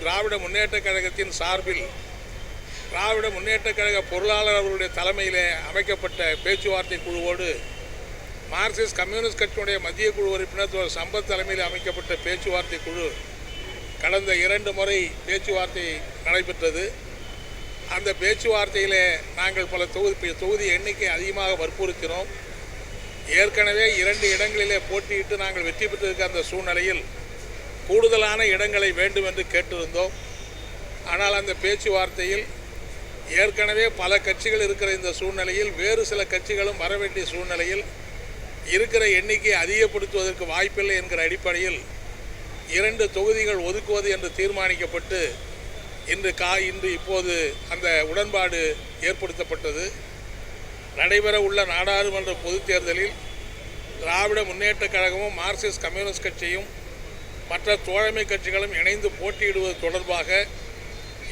திராவிட முன்னேற்றக் கழகத்தின் சார்பில் திராவிட முன்னேற்றக் கழக பொருளாளர் அவர்களுடைய தலைமையில் அமைக்கப்பட்ட பேச்சுவார்த்தை குழுவோடு மார்க்சிஸ்ட் கம்யூனிஸ்ட் கட்சியினுடைய மத்திய குழு உறுப்பினர் திரு சம்பத் தலைமையில் அமைக்கப்பட்ட பேச்சுவார்த்தை குழு கடந்த இரண்டு முறை பேச்சுவார்த்தை நடைபெற்றது. அந்த பேச்சுவார்த்தையில் நாங்கள் பல தொகுதி தொகுதி எண்ணிக்கை அதிகமாக வற்புறுத்தினோம். ஏற்கனவே இரண்டு இடங்களிலே போட்டியிட்டு நாங்கள் வெற்றி பெற்றிருக்க அந்த சூழ்நிலையில் கூடுதலான இடங்களை வேண்டும் என்று கேட்டிருந்தோம். ஆனால் அந்த பேச்சுவார்த்தையில் ஏற்கனவே பல கட்சிகள் இருக்கிற இந்த சூழ்நிலையில் வேறு சில கட்சிகளும் வர வேண்டிய சூழ்நிலையில் இருக்கிற எண்ணிக்கையை அதிகப்படுத்துவதற்கு வாய்ப்பில்லை என்கிற அடிப்படையில் இரண்டு தொகுதிகள் ஒதுக்குவது என்று தீர்மானிக்கப்பட்டு இன்று கா இன்று இப்போது அந்த உடன்பாடு ஏற்படுத்தப்பட்டது. நடைபெற உள்ள நாடாளுமன்ற பொதுத் தேர்தலில் திராவிட முன்னேற்றக் கழகமும் மார்க்சிஸ்ட் கம்யூனிஸ்ட் கட்சியும் மற்ற தோழமை கட்சிகளும் இணைந்து போட்டியிடுவது தொடர்பாக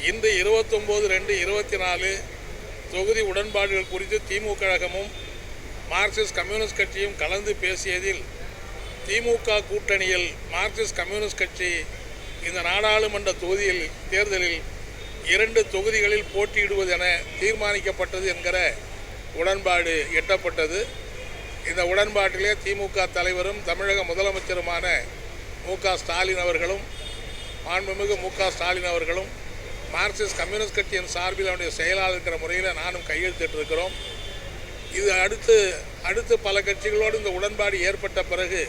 இன்று இருபத்தொம்போது ரெண்டு இருபத்தி நாலு தொகுதி உடன்பாடுகள் குறித்து திமுக கழகமும் மார்க்சிஸ்ட் கம்யூனிஸ்ட் கட்சியும் கலந்து பேசியதில் திமுக கூட்டணியில் மார்க்சிஸ்ட் கம்யூனிஸ்ட் கட்சி இந்த நாடாளுமன்ற தொகுதியில் தேர்தலில் இரண்டு தொகுதிகளில் போட்டியிடுவது என தீர்மானிக்கப்பட்டது என்கிற உடன்பாடு எட்டப்பட்டது. இந்த உடன்பாட்டிலே திமுக தலைவரும் தமிழக முதலமைச்சருமான மு க. ஸ்டாலின் அவர்களும் மாண்புமிகு மு க. ஸ்டாலின் அவர்களும் மார்க்சிஸ்ட் கம்யூனிஸ்ட் கட்சியின் சார்பில் அவனுடைய செயலாளர் இருக்கிற முறையில் நானும் கையெழுத்திட்டிருக்கிறோம் இது அடுத்து அடுத்து பல கட்சிகளோடு இந்த உடன்பாடு ஏற்பட்ட பிறகு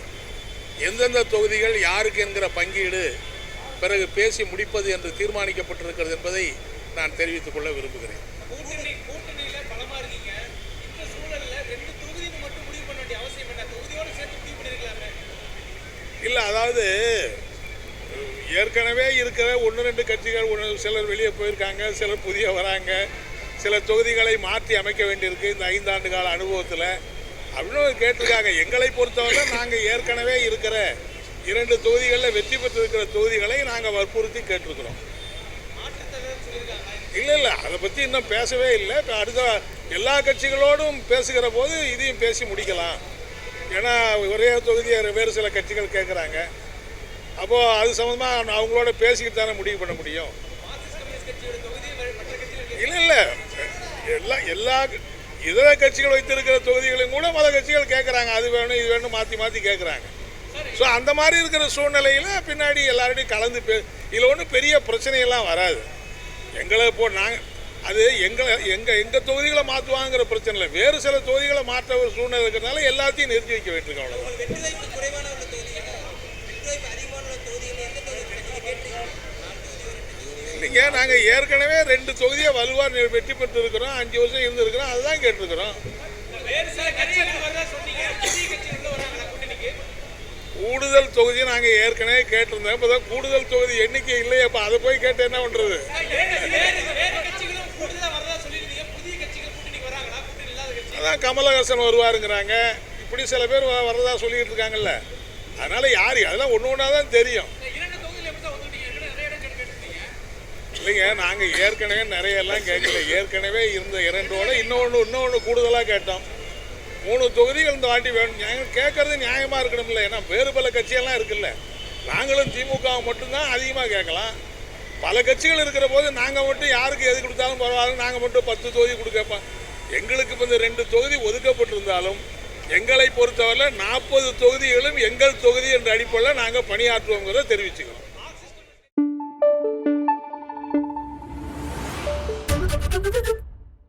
எந்தெந்த தொகுதிகள் யாருக்கு என்கிற பங்கீடு பிறகு பேசி முடிப்பது என்று தீர்மானிக்கப்பட்டிருக்கிறது என்பதை நான் தெரிவித்துக் கொள்ள விரும்புகிறேன் கூட்டணி கூட்டணியில பலமா இருக்கீங்க இந்த சூழல்ல ரெண்டு தொகுதின்னு மட்டும் முடிவு பண்ண வேண்டிய அவசியம் என்ன தொகுதியோட சேர்த்து முடிவு பண்ணிருக்கலாமே இல்லை அதாவது ஏற்கனவே இருக்கிற ஒன்று ரெண்டு கட்சிகள் ஒன்று சிலர் வெளியே போயிருக்காங்க சிலர் புதிய வராங்க சில தொகுதிகளை மாற்றி அமைக்க வேண்டியிருக்கு இந்த ஐந்தாண்டு கால அனுபவத்தில். அப்படின்னு கேட்டிருக்காங்க. எங்களை பொறுத்தவரை நாங்கள் ஏற்கனவே இருக்கிற இரண்டு தொகுதிகளில் வெற்றி பெற்றிருக்கிற தொகுதிகளை நாங்கள் வற்புறுத்தி கேட்டிருக்கிறோம். இல்லை இல்லை அதை பற்றி இன்னும் பேசவே இல்லை. இப்போ அடுத்த எல்லா கட்சிகளோடும் பேசுகிற போது இதையும் பேசி முடிக்கலாம். ஏன்னா ஒரே தொகுதியை வேறு சில கட்சிகள் கேட்குறாங்க. அப்போது அது சம்மந்தமாக அவங்களோட பேசிக்கிட்டு தானே முடிவு பண்ண முடியும். இல்லை இல்லை. எல்லா எல்லா இதர கட்சிகள் வைத்திருக்கிற தொகுதிகளையும் கூட மத கட்சிகள் கேட்குறாங்க. அது வேணும் இது வேணும் மாற்றி மாற்றி கேட்குறாங்க. ஸோ அந்த மாதிரி இருக்கிற சூழ்நிலையில் பின்னாடி எல்லாரோடையும் கலந்து பே இதில் ஒன்றும் பெரிய பிரச்சனையெல்லாம் வராது. எங்களை போ நாங்கள் அது எங்களை எங்கள் எங்கள் தொகுதிகளை மாற்றுவாங்கிற பிரச்சனை இல்லை வேறு சில தொகுதிகளை மாற்ற ஒரு சூழ்நிலை இருக்கிறதுனால எல்லாத்தையும் நிறுத்தி வைக்க கேட்டீங்க. இல்லைங்க நாங்கள் ஏற்கனவே ரெண்டு தொகுதியை வலுவாக வெற்றி பெற்றிருக்கிறோம். அஞ்சு வருஷம் இருந்திருக்கிறோம். அதுதான் கேட்டிருக்கிறோம். கூடுதல் தொகுதி நாங்கள் ஏற்கனவே கேட்டிருந்தோம். இப்போ தான் கூடுதல் தொகுதி எண்ணிக்கை இல்லையே. அப்போ அதை போய் கேட்டு என்ன பண்ணுறது அதான் கமலஹாசன் வருவாருங்கிறாங்க. இப்படி சில பேர் வ- வரதா சொல்லிட்டு இருக்காங்கல்ல. அதனால யார் அதெல்லாம் ஒன்று ஒன்றா தான் தெரியும். இல்லைங்க நாங்கள் ஏற்கனவே நிறைய எல்லாம் கேட்கல. ஏற்கனவே இருந்த இரண்டோட இன்னொன்று இன்னொன்று கூடுதலாக கேட்டோம். மூணு தொகுதிகள் இந்த வாட்டி வேணும். நாங்கள் கேட்கறது நியாயமாக இருக்கணும்ல. ஏன்னா வேறு பல கட்சியெல்லாம் இருக்குல்ல. நாங்களும் திமுக மட்டும்தான் அதிகமாக கேட்கலாம். பல கட்சிகள் இருக்கிற போது நாங்கள் மட்டும் யாருக்கு எது கொடுத்தாலும் பரவாயில்ல நாங்கள் மட்டும் பத்து தொகுதி கொடுக்கப்போம் எங்களுக்கு இப்போ இந்த ரெண்டு தொகுதி ஒதுக்கப்பட்டிருந்தாலும் எங்களை பொறுத்தவரை நாற்பது தொகுதிகளும் எங்கள் தொகுதி என்ற அடிப்படையில் நாங்கள் பணியாற்றுவோங்கிறத தெரிவிச்சுக்கிறோம்.